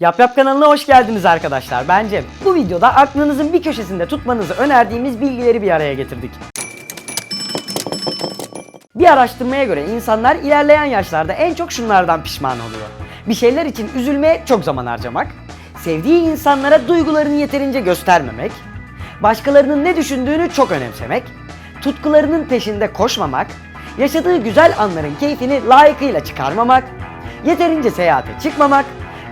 Yap Yap kanalına hoş geldiniz arkadaşlar. Ben Cem. Bu videoda aklınızın bir köşesinde tutmanızı önerdiğimiz bilgileri bir araya getirdik. Bir araştırmaya göre insanlar ilerleyen yaşlarda en çok şunlardan pişman oluyor. Bir şeyler için üzülmeye çok zaman harcamak, sevdiği insanlara duygularını yeterince göstermemek, başkalarının ne düşündüğünü çok önemsemek, tutkularının peşinde koşmamak, yaşadığı güzel anların keyfini layıkıyla çıkarmamak, yeterince seyahate çıkmamak,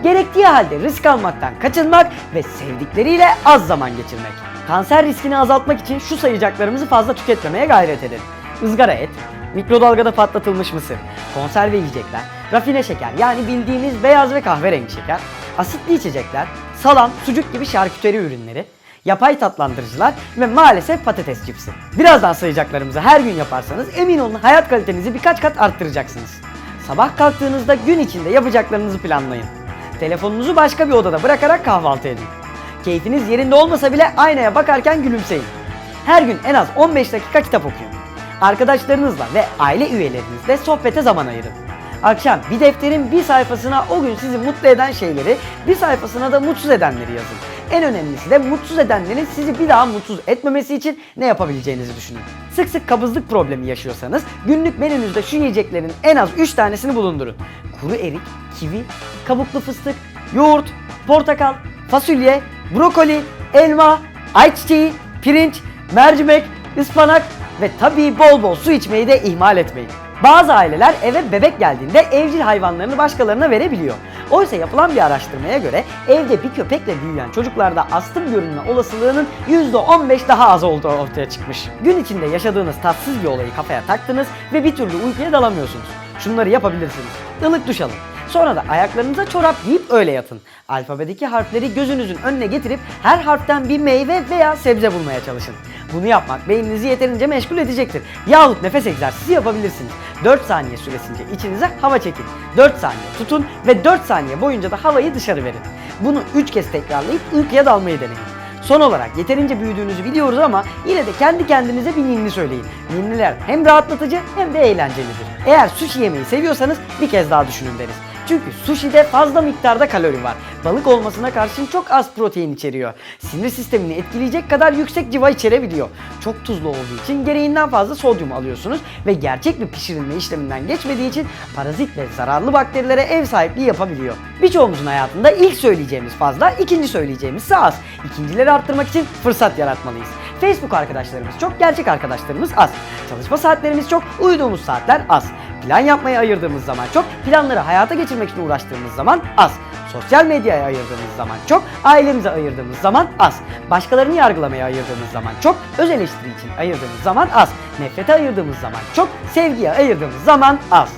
gerektiği halde risk almaktan kaçınmak ve sevdikleriyle az zaman geçirmek. Kanser riskini azaltmak için şu sayacaklarımızı fazla tüketmemeye gayret edin. Izgara et, mikrodalgada patlatılmış mısır, konserve yiyecekler, rafine şeker yani bildiğimiz beyaz ve kahverengi şeker, asitli içecekler, salam, sucuk gibi şarküteri ürünleri, yapay tatlandırıcılar ve maalesef patates cipsi. Birazdan sayacaklarımızı her gün yaparsanız emin olun hayat kalitenizi birkaç kat arttıracaksınız. Sabah kalktığınızda gün içinde yapacaklarınızı planlayın. Telefonunuzu başka bir odada bırakarak kahvaltı edin. Keyfiniz yerinde olmasa bile aynaya bakarken gülümseyin. Her gün en az 15 dakika kitap okuyun. Arkadaşlarınızla ve aile üyelerinizle sohbete zaman ayırın. Akşam bir defterin bir sayfasına o gün sizi mutlu eden şeyleri, bir sayfasına da mutsuz edenleri yazın. En önemlisi de mutsuz edenlerin sizi bir daha mutsuz etmemesi için ne yapabileceğinizi düşünün. Sık sık kabızlık problemi yaşıyorsanız günlük menünüzde şu yiyeceklerin en az 3 tanesini bulundurun. Kuru erik, kivi, kabuklu fıstık, yoğurt, portakal, fasulye, brokoli, elma, ayçiçeği, pirinç, mercimek, ıspanak ve tabii bol bol su içmeyi de ihmal etmeyin. Bazı aileler eve bebek geldiğinde evcil hayvanlarını başkalarına verebiliyor. Oysa yapılan bir araştırmaya göre evde bir köpekle büyüyen çocuklarda astım görünme olasılığının %15 daha az olduğu ortaya çıkmış. Gün içinde yaşadığınız tatsız bir olayı kafaya taktınız ve bir türlü uykuya dalamıyorsunuz. Şunları yapabilirsiniz. Ilık duş alın. Sonra da ayaklarınıza çorap giyip öyle yatın. Alfabedeki harfleri gözünüzün önüne getirip her harften bir meyve veya sebze bulmaya çalışın. Bunu yapmak beyninizi yeterince meşgul edecektir. Yahut nefes egzersizi yapabilirsiniz. 4 saniye süresince içinize hava çekin. 4 saniye tutun ve 4 saniye boyunca da havayı dışarı verin. Bunu 3 kez tekrarlayıp uykuya dalmayı deneyin. Son olarak yeterince büyüdüğünüzü biliyoruz ama yine de kendi kendinize bir ninni söyleyin. Ninniler hem rahatlatıcı hem de eğlencelidir. Eğer sushi yemeyi seviyorsanız bir kez daha düşünün deriz. Çünkü sushi'de fazla miktarda kalori var. Balık olmasına karşın çok az protein içeriyor. Sinir sistemini etkileyecek kadar yüksek civa içerebiliyor. Çok tuzlu olduğu için gereğinden fazla sodyum alıyorsunuz ve gerçek bir pişirilme işleminden geçmediği için parazit ve zararlı bakterilere ev sahipliği yapabiliyor. Birçoğumuzun hayatında ilk söyleyeceğimiz fazla, ikinci söyleyeceğimiz az. İkincileri arttırmak için fırsat yaratmalıyız. Facebook arkadaşlarımız çok, gerçek arkadaşlarımız az. Çalışma saatlerimiz çok, uyuduğumuz saatler az. Plan yapmaya ayırdığımız zaman çok, planları hayata geçirmek için uğraştığımız zaman az. Sosyal medyaya ayırdığımız zaman çok, ailemize ayırdığımız zaman az. Başkalarını yargılamaya ayırdığımız zaman çok, öz eleştiri için ayırdığımız zaman az. Nefrete ayırdığımız zaman çok, sevgiye ayırdığımız zaman az.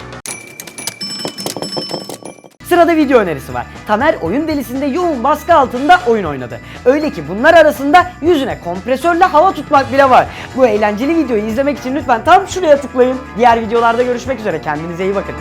Sırada video önerisi var. Tamer oyun delisinde yoğun baskı altında oyun oynadı. Öyle ki bunlar arasında yüzüne kompresörle hava tutmak bile var. Bu eğlenceli videoyu izlemek için lütfen tam şuraya tıklayın. Diğer videolarda görüşmek üzere. Kendinize iyi bakın.